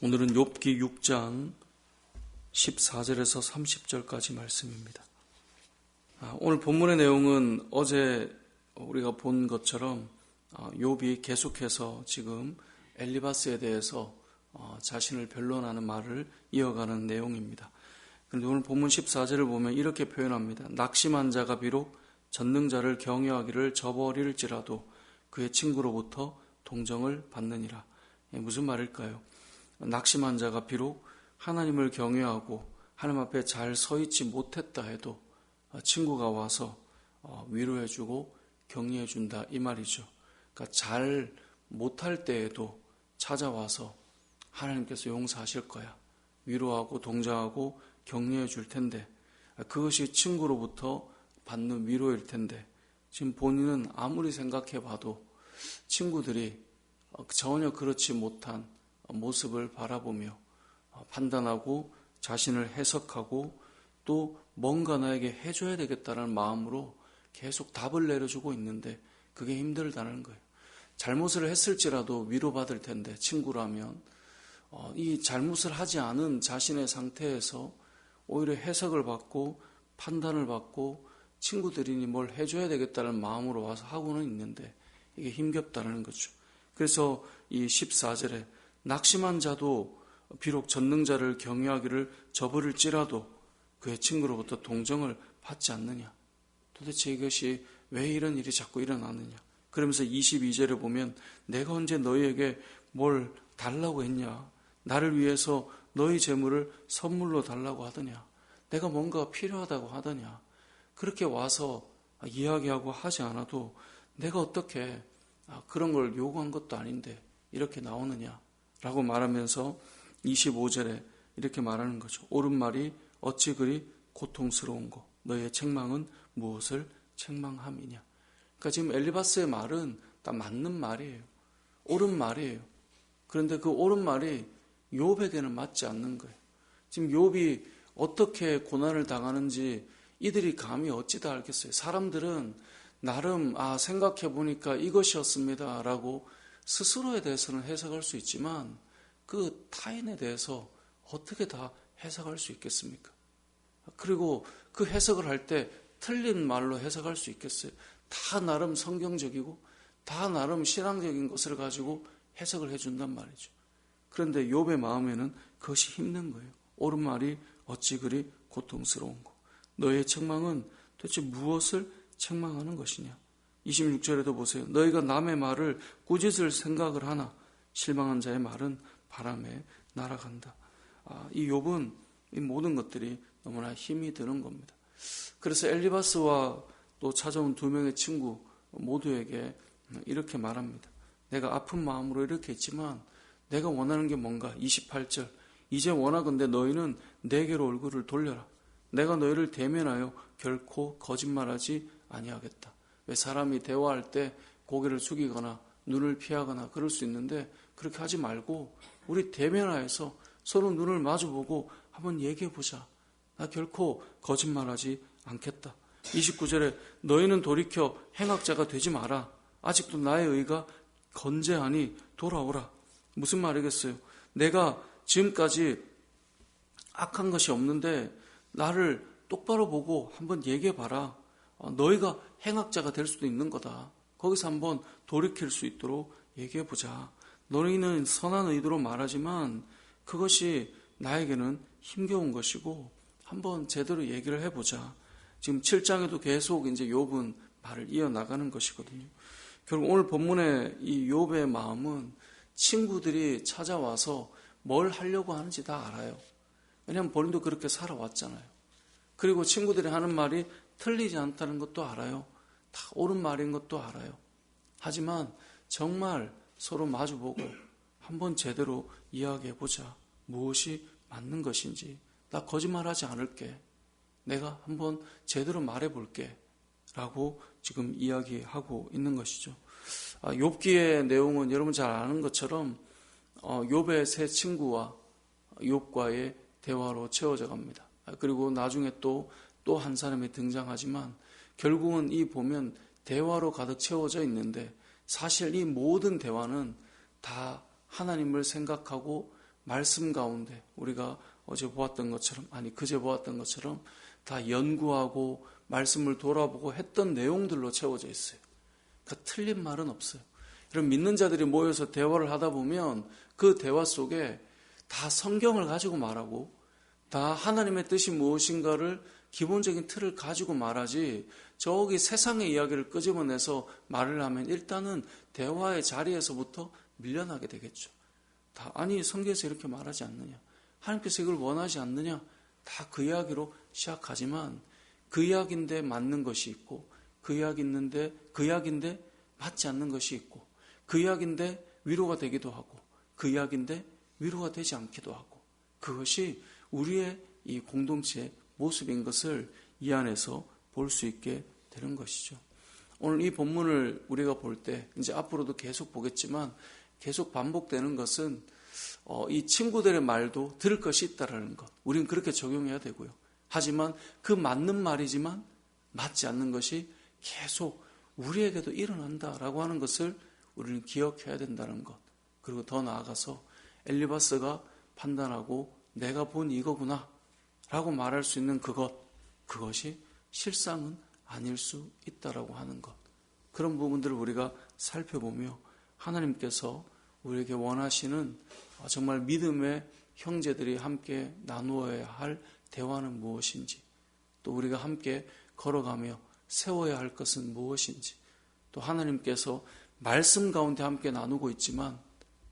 오늘은 욥기 6장 14절에서 30절까지 말씀입니다. 아, 오늘 본문의 내용은 어제 우리가 본 것처럼 아, 욥이 계속해서 지금 엘리바스에 대해서 어, 자신을 변론하는 말을 이어가는 내용입니다. 그런데 오늘 본문 14절을 보면 이렇게 표현합니다. 낙심한 자가 비록 전능자를 경외하기를 저버릴지라도 그의 친구로부터 동정을 받느니라. 예, 무슨 말일까요? 낙심한 자가 비록 하나님을 경외하고 하나님 앞에 잘 서 있지 못했다 해도 친구가 와서 어, 위로해주고 격려해준다 이 말이죠. 그러니까 잘 못할 때에도 찾아와서 하나님께서 용서하실 거야. 위로하고 동정하고 격려해 줄 텐데 그것이 친구로부터 받는 위로일 텐데 지금 본인은 아무리 생각해 봐도 친구들이 전혀 그렇지 못한 모습을 바라보며 판단하고 자신을 해석하고 또 뭔가 나에게 해줘야 되겠다는 마음으로 계속 답을 내려주고 있는데 그게 힘들다는 거예요. 잘못을 했을지라도 위로받을 텐데 친구라면 어, 이 잘못을 하지 않은 자신의 상태에서 오히려 해석을 받고 판단을 받고 친구들이니 뭘 해줘야 되겠다는 마음으로 와서 하고는 있는데 이게 힘겹다는 거죠. 그래서 이 14절에 낙심한 자도 비록 전능자를 경외하기를 저버릴지라도 그의 친구로부터 동정을 받지 않느냐. 도대체 이것이 왜 이런 일이 자꾸 일어나느냐. 그러면서 22절에 보면 내가 언제 너희에게 뭘 달라고 했냐. 나를 위해서 너희 재물을 선물로 달라고 하더냐. 내가 뭔가 필요하다고 하더냐. 그렇게 와서 이야기하고 하지 않아도 내가 어떻게 그런 걸 요구한 것도 아닌데 이렇게 나오느냐. 라고 말하면서 25절에 이렇게 말하는 거죠. 옳은 말이 어찌 그리 고통스러운 거. 너의 책망은 무엇을 책망함이냐. 그러니까 지금 엘리바스의 말은 다 맞는 말이에요. 옳은 말이에요. 그런데 그 옳은 말이 욥에게는 맞지 않는 거예요. 지금 욥이 어떻게 고난을 당하는지 이들이 감히 어찌 다 알겠어요. 사람들은 나름 아 생각해 보니까 이것이었습니다라고 스스로에 대해서는 해석할 수 있지만 그 타인에 대해서 어떻게 다 해석할 수 있겠습니까? 그리고 그 해석을 할 때 틀린 말로 해석할 수 있겠어요? 다 나름 성경적이고 다 나름 신앙적인 것을 가지고 해석을 해준단 말이죠. 그런데 욥의 마음에는 그것이 힘든 거예요. 옳은 말이 어찌 그리 고통스러운 거. 너의 책망은 도대체 무엇을 책망하는 것이냐? 26절에도 보세요. 너희가 남의 말을 꾸짖을 생각을 하나 실망한 자의 말은 바람에 날아간다. 아, 이 욥은 이 모든 것들이 너무나 힘이 드는 겁니다. 그래서 엘리바스와 또 찾아온 두 명의 친구 모두에게 이렇게 말합니다. 내가 아픈 마음으로 이렇게 했지만 내가 원하는 게 뭔가 28절 이제 원하건대 너희는 내게로 얼굴을 돌려라. 내가 너희를 대면하여 결코 거짓말하지 아니하겠다. 왜 사람이 대화할 때 고개를 숙이거나 눈을 피하거나 그럴 수 있는데 그렇게 하지 말고 우리 대면하여서 서로 눈을 마주보고 한번 얘기해 보자. 나 결코 거짓말하지 않겠다. 29절에 너희는 돌이켜 행악자가 되지 마라. 아직도 나의 의가 건재하니 돌아오라. 무슨 말이겠어요? 내가 지금까지 악한 것이 없는데 나를 똑바로 보고 한번 얘기해 봐라. 어, 너희가 행악자가 될 수도 있는 거다. 거기서 한번 돌이킬 수 있도록 얘기해 보자. 너희는 선한 의도로 말하지만 그것이 나에게는 힘겨운 것이고 한번 제대로 얘기를 해 보자. 지금 7장에도 계속 이제 욥은 말을 이어 나가는 것이거든요. 결국 오늘 본문의 이 욥의 마음은 친구들이 찾아와서 뭘 하려고 하는지 다 알아요. 왜냐하면 본인도 그렇게 살아왔잖아요. 그리고 친구들이 하는 말이 틀리지 않다는 것도 알아요. 다 옳은 말인 것도 알아요. 하지만 정말 서로 마주보고 한번 제대로 이야기해 보자. 무엇이 맞는 것인지. 나 거짓말하지 않을게. 내가 한번 제대로 말해 볼게. 라고 지금 이야기하고 있는 것이죠. 아, 욥기의 내용은 여러분 잘 아는 것처럼 어, 욥의 세 친구와 욥과의 대화로 채워져 갑니다. 아, 그리고 나중에 또 또 한 사람이 등장하지만 결국은 이 보면 대화로 가득 채워져 있는데 사실 이 모든 대화는 다 하나님을 생각하고 말씀 가운데 우리가 어제 보았던 것처럼 아니 그제 보았던 것처럼 다 연구하고 말씀을 돌아보고 했던 내용들로 채워져 있어요. 그러니까 틀린 말은 없어요. 이런 믿는 자들이 모여서 대화를 하다 보면 그 대화 속에 다 성경을 가지고 말하고 다 하나님의 뜻이 무엇인가를 기본적인 틀을 가지고 말하지 저기 세상의 이야기를 끄집어내서 말을 하면 일단은 대화의 자리에서부터 밀려나게 되겠죠. 다 아니 성경에서 이렇게 말하지 않느냐? 하나님께서 이걸 원하지 않느냐? 다 그 이야기로 시작하지만 그 이야기인데 맞는 것이 있고 그 이야기 있는데 그 이야기인데 맞지 않는 것이 있고 그 이야기인데 위로가 되기도 하고 그 이야기인데 위로가 되지 않기도 하고 그것이 우리의 이 공동체의 모습인 것을 이 안에서 볼 수 있게 되는 것이죠. 오늘 이 본문을 우리가 볼 때 이제 앞으로도 계속 보겠지만 계속 반복되는 것은 어, 이 친구들의 말도 들을 것이 있다라는 것. 우리는 그렇게 적용해야 되고요. 하지만 그 맞는 말이지만 맞지 않는 것이 계속 우리에게도 일어난다라고 하는 것을 우리는 기억해야 된다는 것. 그리고 더 나아가서 엘리바스가 판단하고 내가 본 이거구나 라고 말할 수 있는 그것, 그것이 실상은 아닐 수 있다라고 하는 것. 그런 부분들을 우리가 살펴보며 하나님께서 우리에게 원하시는 정말 믿음의 형제들이 함께 나누어야 할 대화는 무엇인지, 또 우리가 함께 걸어가며 세워야 할 것은 무엇인지, 또 하나님께서 말씀 가운데 함께 나누고 있지만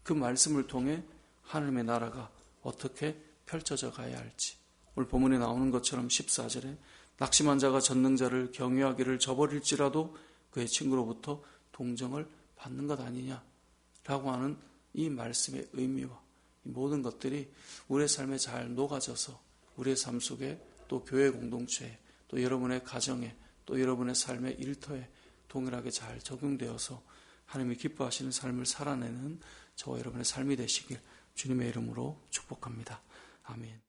그 말씀을 통해 하나님의 나라가 어떻게 펼쳐져 가야 할지. 오늘 본문에 나오는 것처럼 14절에 낙심한 자가 전능자를 경외하기를 저버릴지라도 그의 친구로부터 동정을 받는 것 아니냐라고 하는 이 말씀의 의미와 이 모든 것들이 우리의 삶에 잘 녹아져서 우리의 삶 속에 또 교회 공동체에 또 여러분의 가정에 또 여러분의 삶의 일터에 동일하게 잘 적용되어서 하나님이 기뻐하시는 삶을 살아내는 저와 여러분의 삶이 되시길 주님의 이름으로 축복합니다. 아멘.